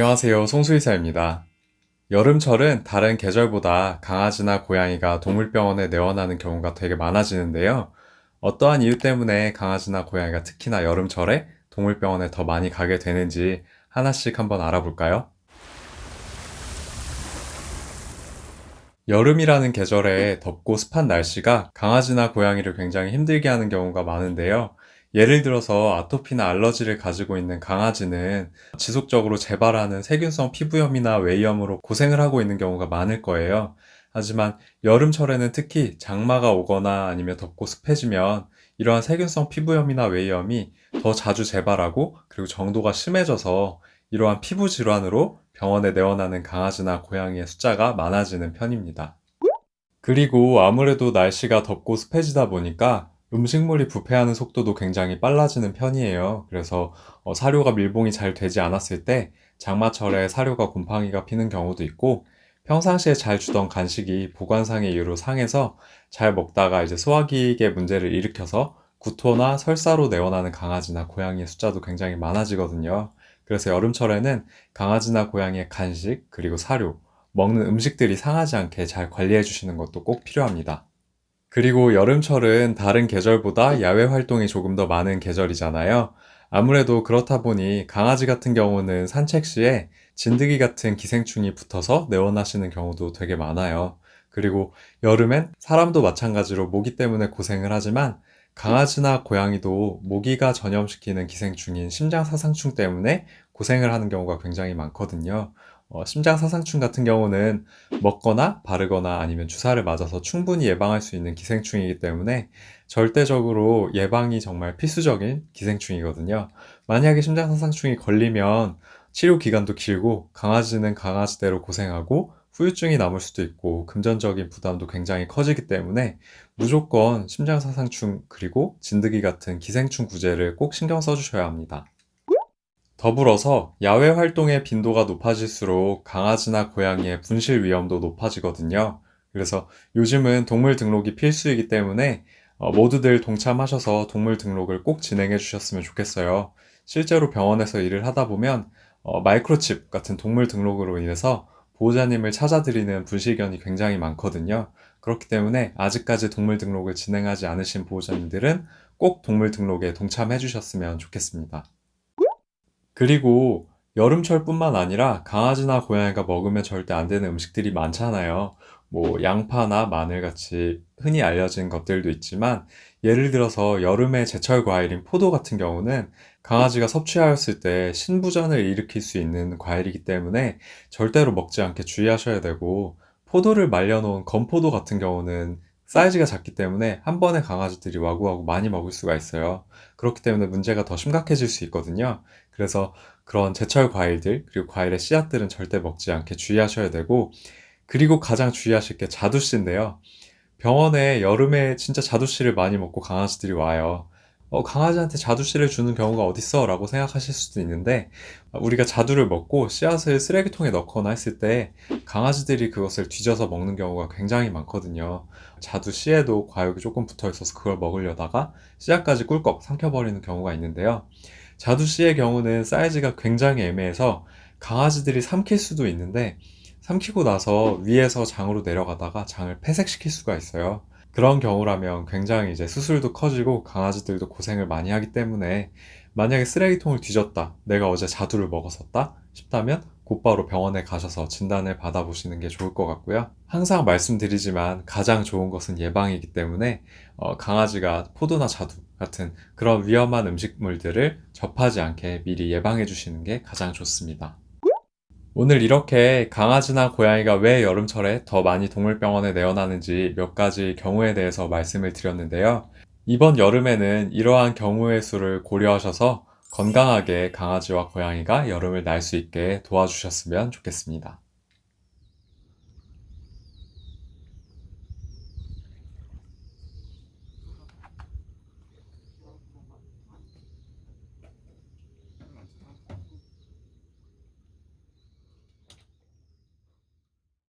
안녕하세요. 송수의사입니다. 여름철은 다른 계절보다 강아지나 고양이가 동물병원에 내원하는 경우가 되게 많아지는데요. 어떠한 이유 때문에 강아지나 고양이가 특히나 여름철에 동물병원에 더 많이 가게 되는지 하나씩 한번 알아볼까요? 여름이라는 계절에 덥고 습한 날씨가 강아지나 고양이를 굉장히 힘들게 하는 경우가 많은데요. 예를 들어서 아토피나 알러지를 가지고 있는 강아지는 지속적으로 재발하는 세균성 피부염이나 외염으로 고생을 하고 있는 경우가 많을 거예요. 하지만 여름철에는 특히 장마가 오거나 아니면 덥고 습해지면 이러한 세균성 피부염이나 외염이 더 자주 재발하고 그리고 정도가 심해져서 이러한 피부 질환으로 병원에 내원하는 강아지나 고양이의 숫자가 많아지는 편입니다. 그리고 아무래도 날씨가 덥고 습해지다 보니까 음식물이 부패하는 속도도 굉장히 빨라지는 편이에요. 그래서 어, 사료가 밀봉이 잘 되지 않았을 때 장마철에 사료가 곰팡이가 피는 경우도 있고 평상시에 잘 주던 간식이 보관상의 이유로 상해서 잘 먹다가 이제 소화기계 문제를 일으켜서 구토나 설사로 내원하는 강아지나 고양이의 숫자도 굉장히 많아지거든요. 그래서 여름철에는 강아지나 고양이의 간식, 그리고 사료, 먹는 음식들이 상하지 않게 잘 관리해 주시는 것도 꼭 필요합니다. 그리고 여름철은 다른 계절보다 야외 활동이 조금 더 많은 계절이잖아요. 아무래도 그렇다 보니 강아지 같은 경우는 산책 시에 진드기 같은 기생충이 붙어서 내원하시는 경우도 되게 많아요. 그리고 여름엔 사람도 마찬가지로 모기 때문에 고생을 하지만 강아지나 고양이도 모기가 전염시키는 기생충인 심장사상충 때문에 고생을 하는 경우가 굉장히 많거든요. 어, 심장사상충 같은 경우는 먹거나 바르거나 아니면 주사를 맞아서 충분히 예방할 수 있는 기생충이기 때문에 절대적으로 예방이 정말 필수적인 기생충이거든요. 만약에 심장사상충이 걸리면 치료 기간도 길고 강아지는 강아지대로 고생하고 후유증이 남을 수도 있고 금전적인 부담도 굉장히 커지기 때문에 무조건 심장사상충 그리고 진드기 같은 기생충 구제를 꼭 신경 써주셔야 합니다. 더불어서 야외 활동의 빈도가 높아질수록 강아지나 고양이의 분실 위험도 높아지거든요. 그래서 요즘은 동물 등록이 필수이기 때문에 어, 모두들 동참하셔서 동물 등록을 꼭 진행해 주셨으면 좋겠어요. 실제로 병원에서 일을 하다 보면 어, 마이크로칩 같은 동물 등록으로 인해서 보호자님을 찾아드리는 분실견이 굉장히 많거든요. 그렇기 때문에 아직까지 동물 등록을 진행하지 않으신 보호자님들은 꼭 동물 등록에 동참해 주셨으면 좋겠습니다. 그리고 여름철뿐만 아니라 강아지나 고양이가 먹으면 절대 안 되는 음식들이 많잖아요. 뭐 양파나 마늘 같이 흔히 알려진 것들도 있지만 예를 들어서 여름의 제철 과일인 포도 같은 경우는 강아지가 섭취하였을 때 신부전을 일으킬 수 있는 과일이기 때문에 절대로 먹지 않게 주의하셔야 되고 포도를 말려놓은 건포도 같은 경우는 사이즈가 작기 때문에 한 번에 강아지들이 와구와구 많이 먹을 수가 있어요. 그렇기 때문에 문제가 더 심각해질 수 있거든요. 그래서 그런 제철 과일들, 그리고 과일의 씨앗들은 절대 먹지 않게 주의하셔야 되고, 그리고 가장 주의하실 게 자두씨인데요. 병원에 여름에 진짜 자두씨를 많이 먹고 강아지들이 와요. 어, 강아지한테 자두씨를 주는 경우가 어딨어? 라고 생각하실 수도 있는데, 우리가 자두를 먹고 씨앗을 쓰레기통에 넣거나 했을 때 강아지들이 그것을 뒤져서 먹는 경우가 굉장히 많거든요. 자두 씨에도 과육이 조금 붙어 있어서 그걸 먹으려다가 씨앗까지 꿀꺽 삼켜버리는 경우가 있는데요. 자두 씨의 경우는 사이즈가 굉장히 애매해서 강아지들이 삼킬 수도 있는데 삼키고 나서 위에서 장으로 내려가다가 장을 폐색시킬 수가 있어요. 그런 경우라면 굉장히 이제 수술도 커지고 강아지들도 고생을 많이 하기 때문에 만약에 쓰레기통을 뒤졌다, 내가 어제 자두를 먹었었다 싶다면 곧바로 병원에 가셔서 진단을 받아보시는 게 좋을 것 같고요. 항상 말씀드리지만 가장 좋은 것은 예방이기 때문에 어, 강아지가 포도나 자두 같은 그런 위험한 음식물들을 접하지 않게 미리 예방해 주시는 게 가장 좋습니다. 오늘 이렇게 강아지나 고양이가 왜 여름철에 더 많이 동물병원에 내원하는지 몇 가지 경우에 대해서 말씀을 드렸는데요. 이번 여름에는 이러한 경우의 수를 고려하셔서 건강하게 강아지와 고양이가 여름을 날 수 있게 도와주셨으면 좋겠습니다.